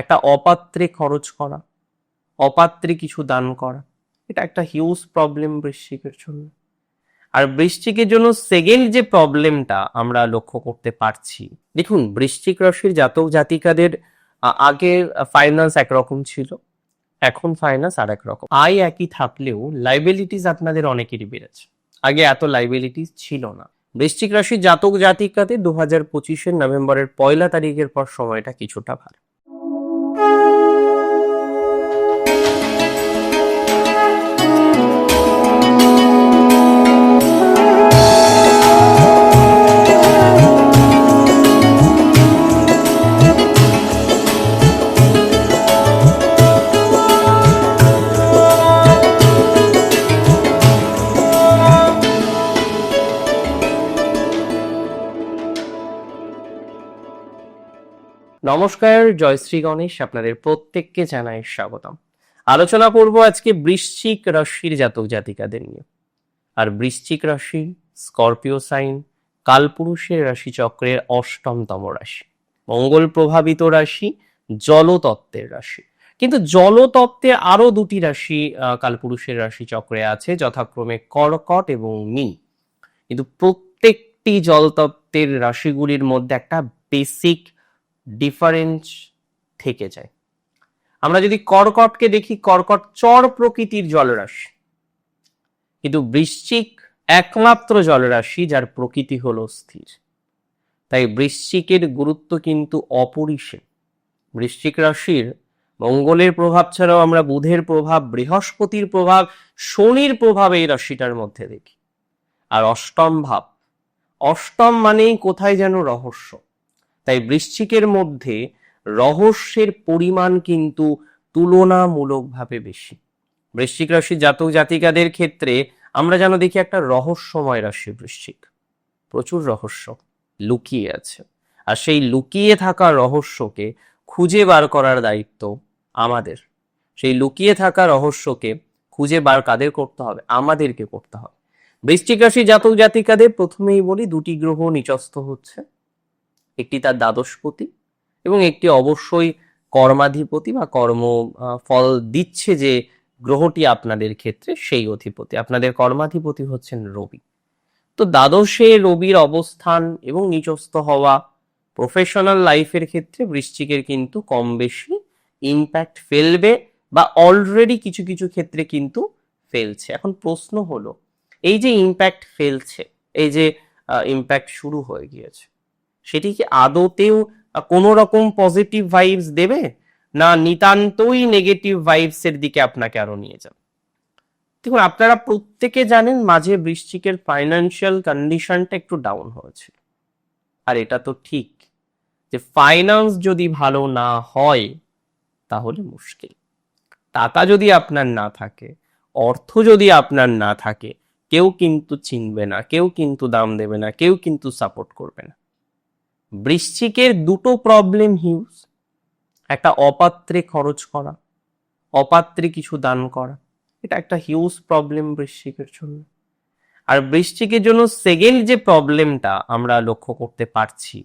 একটা অপাত্রে খরচ করা অপাত্রে কিছু দান করা। এটা একটা হিউজ প্রবলেম বৃশ্চিকের জন্য। আর বৃশ্চিকের জন্য সেকেন্ড যে প্রবলেমটা আমরা লক্ষ্য করতে পারছি, দেখুন বৃশ্চিক রাশির জাতক জাতিকাদের আগে ফাইন্যান্স একরকম ছিল, এখন ফাইন্যান্স আর এক রকম। আয় একই থাকলেও লাইবিলিটিস আপনাদের অনেকেরই বেড়েছে। আগে এত লাইবিলিটিস ছিল না। বৃশ্চিক রাশির জাতক জাতিকাতে দু হাজার পঁচিশের নভেম্বরের পয়লা তারিখের পর সময়টা কিছুটা ভালো। নমস্কার জয়শ্রী গণেশ, আপনাদের প্রত্যেককে জানাই স্বাগতম। আলোচনা করব আজকে বৃশ্চিক রাশির জাতক জাতিকাদের নিয়ে। আর বৃশ্চিক রাশি, স্করপিও সাইন, কালপুরুষের রাশি চক্রের অষ্টমতম রাশি। মঙ্গল প্রভাবিত রাশি, জলতত্ত্বের রাশি। কিন্তু জলতত্ত্বে আরও দুটি রাশি কালপুরুষের রাশি চক্রে আছে, যথাক্রমে কর্কট এবং মীন। কিন্তু প্রত্যেকটি জলতত্ত্বের রাশিগুলির মধ্যে একটা বেসিক ডিফারেন্স থেকে যায়। আমরা যদি কর্কটকে দেখি, কর্কট চর প্রকৃতির জলরাশি। কিন্তু বৃশ্চিক একমাত্র জলরাশি, যার প্রকৃতি হলো স্থির। তাই বৃশ্চিকের গুরুত্ব কিন্তু অপরিসীম। বৃশ্চিক রাশির মঙ্গলের প্রভাব ছাড়াও আমরা বুধের প্রভাব, বৃহস্পতির প্রভাব, শনির প্রভাব এই রাশিটার মধ্যে দেখি। আর অষ্টম ভাব, অষ্টম মানেই কোথায় যেন রহস্য। তাই বৃশ্চিকের মধ্যে রহস্যের পরিমাণ কিন্তু তুলনামূলকভাবে বেশি। বৃশ্চিক রাশি জাতক জাতিকাদের ক্ষেত্রে আমরা যেন দেখি একটা রহস্যময় রাশি বৃশ্চিক। প্রচুর রহস্য লুকিয়ে আছে। আর সেই লুকিয়ে থাকা রহস্যকে খুঁজে বার করার দায়িত্ব আমাদের। সেই লুকিয়ে থাকা রহস্যকে খুঁজে বার কাদের করতে হবে? আমাদেরকে করতে হবে। বৃশ্চিক রাশি জাতক জাতিকাদের প্রথমেই বলি দুটি গ্রহ নিচস্থ হচ্ছে। একটি তার দ্বাদশপতি এবং একটি অবশ্যই কর্মাধিপতি বা কর্ম ফল দিচ্ছে যে গ্রহটি আপনাদের ক্ষেত্রে সেই অধিপতি। আপনাদের কর্মাধিপতি হচ্ছেন রবি। তো দ্বাদশে রবির অবস্থান এবং নিচস্থ হওয়া প্রফেশনাল লাইফের ক্ষেত্রে বৃশ্চিকের কিন্তু কম বেশি ইম্প্যাক্ট ফেলবে বা অলরেডি কিছু কিছু ক্ষেত্রে কিন্তু ফেলছে। এখন প্রশ্ন হলো, এই যে ইম্প্যাক্ট ফেলছে, এই যে ইম্প্যাক্ট শুরু হয়ে গিয়েছে সেটি কি আদতেও কোনো রকম পজিটিভ ভাইবস দেবে না নিতান্তই নেগেটিভ ভাইবস এর দিকে আপনাকে আরও নিয়ে যাবে। দেখুন, আপনারা প্রত্যেকে জানেন মাঝে বৃশ্চিকের ফাইন্যান্সিয়াল কন্ডিশনটা একটু ডাউন হয়েছে। আর এটা তো ঠিক যে ফাইন্যান্স যদি ভালো না হয়, তাহলে মুশকিল। টাকা যদি আপনার না থাকে, অর্থ যদি আপনার না থাকে, কেউ কিন্তু চিনবে না, কেউ কিন্তু দাম দেবে না, কেউ কিন্তু সাপোর্ট করবে না। বৃশ্চিকের দুটো প্রবলেম হিউজ একটা অপাত্রে খরচ করা, অপাত্রে কিছু দান করা। এটা একটা হিউজ প্রবলেম বৃশ্চিকের জন্য। আর বৃশ্চিকের জন্য সেকেন্ড যে প্রবলেমটা আমরা লক্ষ্য করতে পারছি,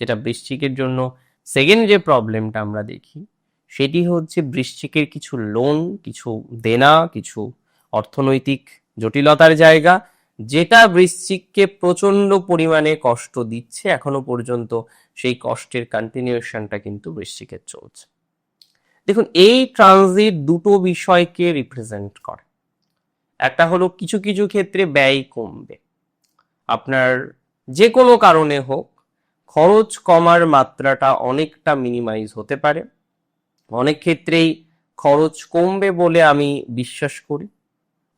যেটা বৃশ্চিকের জন্য সেকেন্ড যে প্রবলেমটা আমরা দেখি, সেটি হচ্ছে বৃশ্চিকের কিছু লোন কিছু দেনা, কিছু অর্থনৈতিক জটিলতার জায়গা যেটা বৃশ্চিককে প্রচণ্ড পরিমাণে কষ্ট দিচ্ছে, এখনও পর্যন্ত সেই কষ্টের কন্টিনিউশনটা কিন্তু বৃশ্চিকের চলছে। দেখুন, এই ট্রানজিট দুটো বিষয়কে রিপ্রেজেন্ট করে। একটা হলো কিছু কিছু ক্ষেত্রে ব্যয় কমবে। আপনার যে কোনো কারণে হোক, খরচ কমার মাত্রাটা অনেকটা মিনিমাইজ হতে পারে। অনেক ক্ষেত্রেই খরচ কমবে বলে আমি বিশ্বাস করি।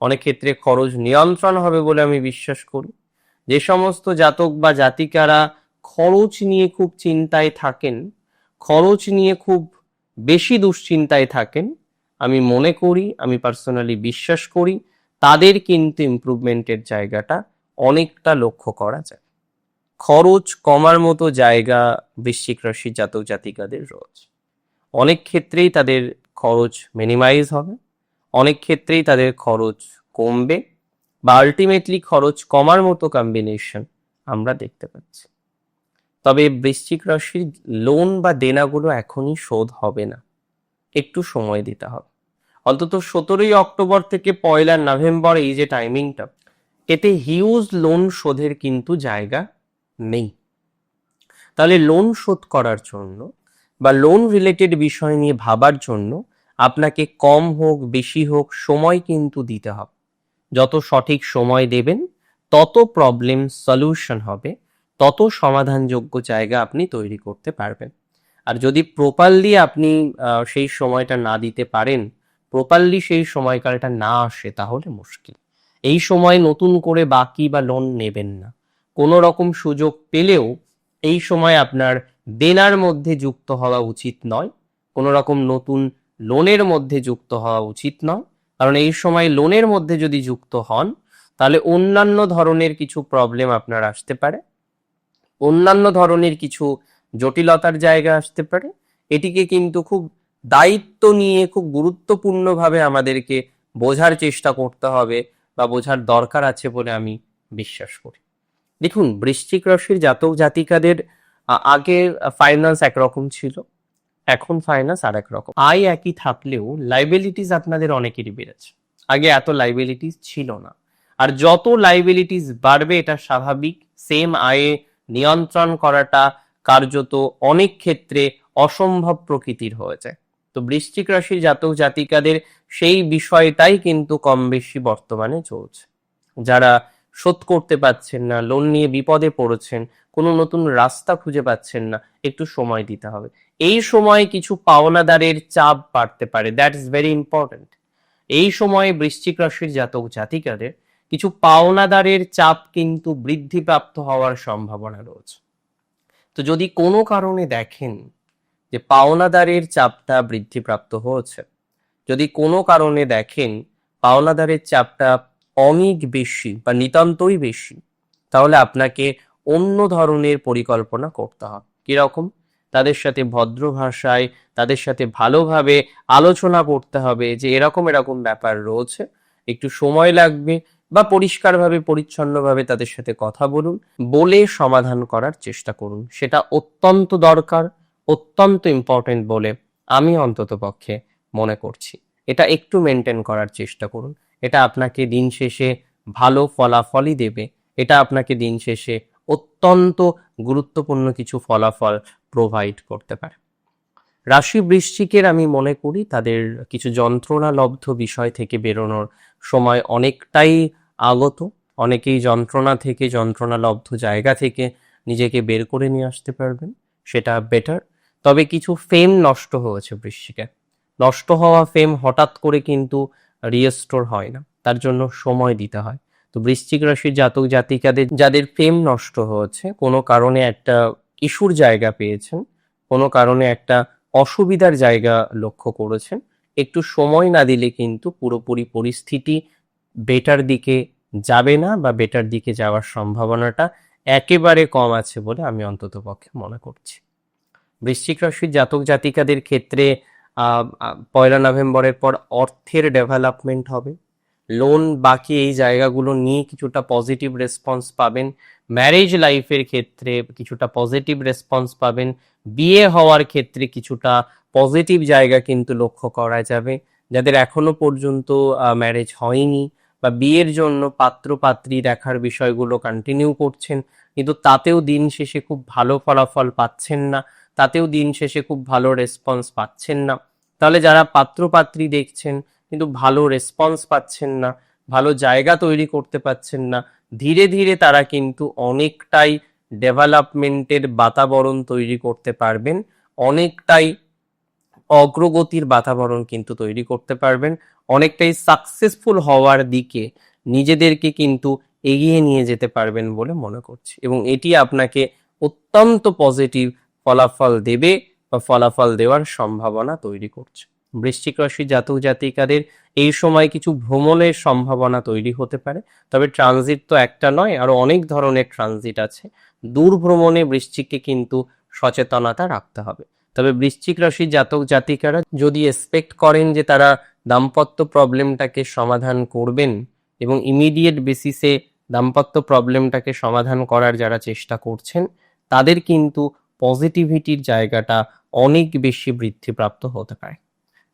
অনেক ক্ষেত্রে খরচ নিয়ন্ত্রণ হবে বলে আমি বিশ্বাস করি। যে সমস্ত জাতক বা জাতিকারা খরচ নিয়ে খুব চিন্তায় থাকেন, খরচ নিয়ে খুব বেশি দুশ্চিন্তায় থাকেন, আমি মনে করি, আমি পার্সোনালি বিশ্বাস করি, তাদের কিন্তু ইমপ্রুভমেন্টের জায়গাটা অনেকটা লক্ষ্য করা যায়। খরচ কমার মতো জায়গা বৃশ্চিক রাশির জাতক জাতিকাদের রয়েছে। অনেক ক্ষেত্রেই তাদের খরচ মিনিমাইজ হবে। অনেক ক্ষেত্রেই তাদের খরচ কমবে বা আলটিমেটলি খরচ কমার মতো কম্বিনেশন আমরা দেখতে পাচ্ছি। তবে বৃশ্চিক রাশির লোন বা দেনাগুলো এখনই শোধ হবে না। একটু সময় দিতে হবে। অন্তত সতেরোই অক্টোবর থেকে পয়লা নভেম্বর এই যে টাইমিংটা এতে হিউজ লোন শোধের কিন্তু জায়গা নেই। তাহলে লোন শোধ করার জন্য বা লোন রিলেটেড বিষয় নিয়ে ভাবার জন্য আপনাকে কম হোক, বেশি হোক, সময় কিন্তু দিতে হবে। যত সঠিক সময় দেবেন, তত প্রবলেম সলিউশন হবে, তত সমাধানযোগ্য জায়গা আপনি তৈরি করতে পারবেন। আর যদি প্রপারলি আপনি সেই সময়টা না দিতে পারেন প্রপারলি সেই সময়কালটা না আসে, তাহলে মুশকিল। এই সময় নতুন করে বাকি বা লোন নেবেন না। কোনো রকম সুযোগ পেলেও এই সময় আপনার দেনার মধ্যে যুক্ত হওয়া উচিত নয়। কোনো রকম নতুন লোনের মধ্যে যুক্ত হওয়া উচিত নয়। কারণ এই সময় লোনের মধ্যে যদি যুক্ত হন, তাহলে অন্যান্য ধরনের কিছু প্রবলেম আপনার আসতে পারে। অন্যান্য ধরনের কিছু জটিলতার জায়গা আসতে পারে। এটিকে কিন্তু খুব দায়িত্ব নিয়ে, খুব গুরুত্বপূর্ণভাবে আমাদেরকে বোঝার চেষ্টা করতে হবে বা বোঝার দরকার আছে বলে আমি বিশ্বাস করি। দেখুন, বৃশ্চিক রাশির জাতক জাতিকাদের আগে ফাইন্যান্স একরকম ছিল। এখন ফাইন্যান্স আর এক রকম। আয় একই থাকলেও লাইবিলিটিস আপনাদের অনেকেরই বেড়েছে। আগে এত লাইবিলিটিস ছিল না। আর যত লাইবিলিটিস বাড়বে, এটা স্বাভাবিক। সেম আয়ে নিয়ন্ত্রণ করাটা কার্যত অনেক ক্ষেত্রে অসম্ভব প্রকৃতির হয়ে যায়। তো বৃশ্চিক রাশির জাতক জাতিকাদের সেই বিষয়টাই কিন্তু কম বেশি বর্তমানে চলছে। যারা শোধ করতে পারছেন না লোন নিয়ে বিপদে পড়েছেন কোনো নতুন রাস্তা খুঁজে পাচ্ছেন না, একটু সময় দিতে হবে। এই সময় কিছু পাওনাদারের চাপ বাড়তে পারে দ্যাট ইজ ভেরি ইম্পর্ট্যান্ট এই সময়ে বৃশ্চিক রাশির জাতক জাতিকাদের কিছু পাওনাদারের চাপ কিন্তু বৃদ্ধিপ্রাপ্ত হওয়ার সম্ভাবনা রয়েছে। তো যদি কোনো কারণে দেখেন যে পাওনাদারের চাপটা বৃদ্ধিপ্রাপ্ত হয়েছে, যদি কোনো কারণে দেখেন পাওনাদারের চাপটা অনেক বেশি বা নিতান্তই বেশি, তাহলে আপনাকে অন্য ধরনের পরিকল্পনা করতে হবে কীরকম? তাদের সাথে ভদ্র ভাষায়, তাদের সাথে ভালোভাবে আলোচনা করতে হবে যে এরকম এরকম ব্যাপার রয়েছে। একটু সময় লাগবে বা পরিষ্কারভাবে, পরিচ্ছন্নভাবে তাদের সাথে কথা বলুন, বলে সমাধান করার চেষ্টা করুন। সেটা অত্যন্ত দরকার, অত্যন্ত ইম্পর্টেন্ট বলে আমি অন্তত পক্ষে মনে করছি। এটা একটু মেনটেন করার চেষ্টা করুন। এটা আপনাকে দিন শেষে ভালো ফলাফলই দেবে। এটা আপনাকে দিন শেষে অত্যন্ত গুরুত্বপূর্ণ কিছু ফলাফল প্রোভাইড করতে পারে। রাশি বৃশ্চিকের আমি মনে করি তাদের কিছু যন্ত্রণালব্ধ বিষয় থেকে বেরোনোর সময় অনেকটাই আগত। অনেকেই যন্ত্রণা থেকে যন্ত্রণালব্ধ জায়গা থেকে নিজেকে বের করে নিয়ে আসতে পারবেন, সেটা বেটার তবে কিছু ফেম নষ্ট হয়েছে বৃশ্চিকে। নষ্ট হওয়া ফেম হঠাৎ করে কিন্তু রিস্টোর হয় না। তার জন্য সময় দিতে হয়। তো বৃশ্চিক রাশির জাতক জাতিকাদের, যাদের প্রেম নষ্ট হয়েছে, কোনো কারণে একটা ইস্যুর জায়গা পেয়েছেন, কোনো কারণে একটা অসুবিধার জায়গা লক্ষ্য করেছেন, একটু সময় না দিলে কিন্তু পুরোপুরি পরিস্থিতি বেটার দিকে যাবে না বা বেটার দিকে যাওয়ার সম্ভাবনাটা একেবারে কম আছে বলে আমি অন্তত পক্ষে মনে করছি। বৃশ্চিক রাশির জাতক জাতিকাদের ক্ষেত্রে পয়লা নভেম্বরের পর অর্থের ডেভেলপমেন্ট হবে লোন বাকি এই জায়গাগুলো নিয়ে কিছুটা পজিটিভ রেসপন্স পাবেন। ম্যারেজ লাইফের ক্ষেত্রে কিছুটা পজিটিভ রেসপন্স পাবেন। বিয়ে হওয়ার ক্ষেত্রে কিছুটা পজিটিভ জায়গা কিন্তু লক্ষ্য করা যাবে। যাদের এখনও পর্যন্ত ম্যারেজ হয়নি বা বিয়ের জন্য পাত্র পাত্রী দেখার বিষয়গুলো কন্টিনিউ করছেন, কিন্তু তাতেও দিন শেষে খুব ভালো ফলাফল পাচ্ছেন না, তাতেও দিন শেষে খুব ভালো রেসপন্স পাচ্ছেন না। তাহলে যারা পাত্র পাত্রী দেখছেন কিন্তু ভালো রেসপন্স পাচ্ছেন না, ভালো জায়গা তৈরি করতে পারছেন না। ধীরে ধীরে তারা কিন্তু অনেকটাই ডেভেলপমেন্টের বাতাবরণ তৈরি করতে পারবেন, অনেকটাই অগ্রগতির বাতাবরণ কিন্তু তৈরি করতে পারবেন, অনেকটাই সাকসেসফুল হওয়ার দিকে নিজেদেরকে কিন্তু এগিয়ে নিয়ে যেতে পারবেন বলে মনে করছি। এবং এটি আপনাকে অত্যন্ত পজিটিভ ফলাফল দেবে বা ফলাফল দেওয়ার সম্ভাবনা তৈরি করছে। বৃশ্চিক রাশি জাতক জাতিকাদের এই সময় কিছু ভ্রমণের সম্ভাবনা তৈরি হতে পারে। তবে ট্রানজিট তো একটা নয়, আরও অনেক ধরনের ট্রানজিট আছে। দূর ভ্রমণে বৃশ্চিককে কিন্তু সচেতনতা রাখতে হবে। তবে বৃশ্চিক রাশির জাতক জাতিকারা যদি এক্সপেক্ট করেন যে তারা দাম্পত্য প্রবলেমটাকে সমাধান করবেন এবং ইমিডিয়েট বেসিসে দাম্পত্য প্রবলেমটাকে সমাধান করার যারা চেষ্টা করছেন, তাদের কিন্তু পজিটিভিটির জায়গাটা অনেক বেশি বৃদ্ধিপ্রাপ্ত হতে পারে।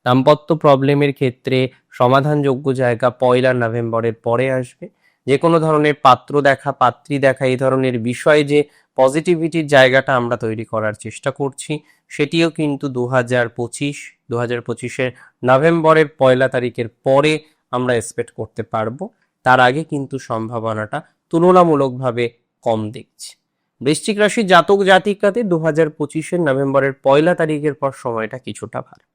দাম্পত্য প্রবলেমের ক্ষেত্রে সমাধানযোগ্য জায়গা পয়লা নভেম্বরের পরে আসবে। যে কোনো ধরনের পাত্র দেখা, পাত্রী দেখা, এই ধরনের বিষয়ে যে পজিটিভিটির জায়গাটা আমরা তৈরি করার চেষ্টা করছি, সেটিও কিন্তু দু হাজার পঁচিশ দু হাজার পঁচিশের নভেম্বরের পয়লা তারিখের পরে আমরা এক্সপেক্ট করতে পারব। তার আগে কিন্তু সম্ভাবনাটা তুলনামূলকভাবে কম দেখছি। বৃশ্চিক রাশির জাতক জাতিকাতে দু হাজার পঁচিশের নভেম্বরের পয়লা তারিখের পর সময়টা কিছুটা ভালো।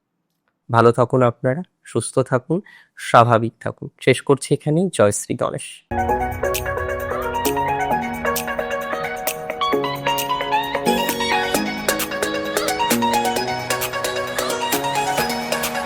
ভালো থাকুন আপনারা সুস্থ থাকুন স্বাভাবিক থাকুন। শেষ করছি এখানেই। জয় শ্রী গণেশ।